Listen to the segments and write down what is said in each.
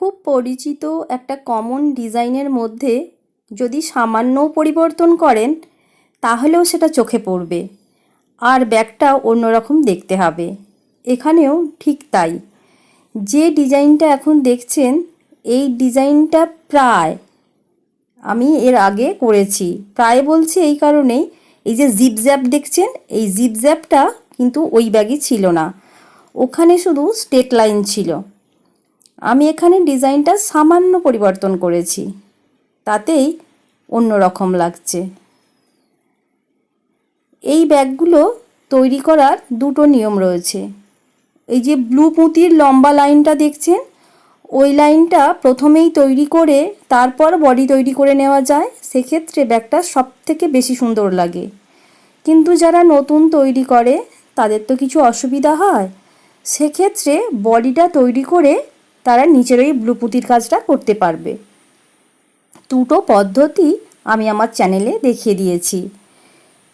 খুব পরিচিত একটা কমন ডিজাইনের মধ্যে যদি সামান্যও পরিবর্তন করেন, তাহলেও সেটা চোখে পড়বে। আর ব্যাগটা অন্যরকম দেখতে হবে। এখানেও ঠিক তাই। যে ডিজাইনটা এখন দেখছেন, এই ডিজাইনটা প্রায় আমি এর আগে করেছি। প্রায় বলছি এই কারণেই, এই যে জিপ জ্যাপ দেখছেন, এই জিপ জ্যাপটা কিন্তু ওই ব্যাগই ছিল না। ওখানে শুধু স্টেট লাইন ছিল। আমি এখানে ডিজাইনটা সামান্য পরিবর্তন করেছি। তাতেই অন্য রকম লাগছে। এই ব্যাগগুলো তৈরি করার দুটো নিয়ম রয়েছে। এই যে ব্লু পুঁতির লম্বা লাইনটা দেখছেন, ওই লাইনটা প্রথমেই তৈরি করে তারপর বডি তৈরি করে নেওয়া যায়। সেক্ষেত্রে ব্যাগটা সব থেকে বেশি সুন্দর লাগে। কিন্তু যারা নতুন তৈরি করে, তাদের তো কিছু অসুবিধা হয়। সেক্ষেত্রে বডিটা তৈরি করে তারা নিচের ওই কাজটা করতে পারবে। দুটো পদ্ধতি আমি আমার চ্যানেলে দেখিয়ে দিয়েছি।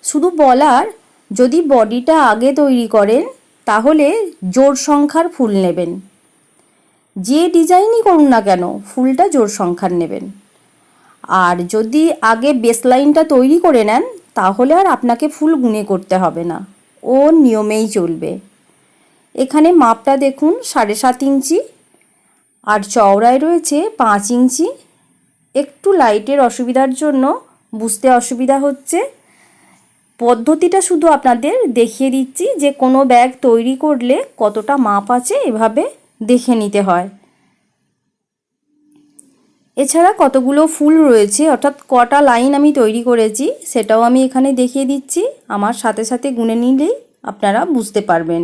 শুধু বলার, যদি বডিটা আগে তৈরি করেন, তাহলে জোর সংখ্যার ফুল নেবেন। যে ডিজাইনই করুন না কেন, ফুলটা জোর সংখ্যার নেবেন। আর যদি আগে বেসলাইনটা তৈরি করে নেন, তাহলে আর আপনাকে ফুল গুনে করতে হবে না। ও নিয়মেই চলবে। এখানে মাপটা দেখুন, সাড়ে সাত ইঞ্চি। আর চওড়ায় রয়েছে পাঁচ ইঞ্চি। একটু লাইটের অসুবিধার জন্য বুঝতে অসুবিধা হচ্ছে। পদ্ধতিটা শুধু আপনাদের দেখিয়ে দিচ্ছি যে কোনো ব্যাগ তৈরি করলে কতটা মাপ আছে এভাবে দেখে নিতে হয়। এছাড়া কতগুলো ফুল রয়েছে, অর্থাৎ কটা লাইন আমি তৈরি করেছি সেটাও আমি এখানে দেখিয়ে দিচ্ছি। আমার সাথে সাথে গুনে নিলেই আপনারা বুঝতে পারবেন।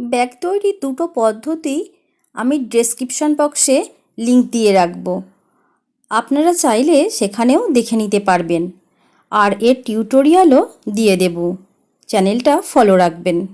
ব্যাগ তৈরির দুটো পদ্ধতি আমি ডেসক্রিপশন বক্সে লিংক দিয়ে রাখব। আপনারা চাইলে সেখানেও দেখে নিতে পারবেন। আর এর টিউটোরিয়ালও দিয়ে দেব। চ্যানেলটা ফলো রাখবেন।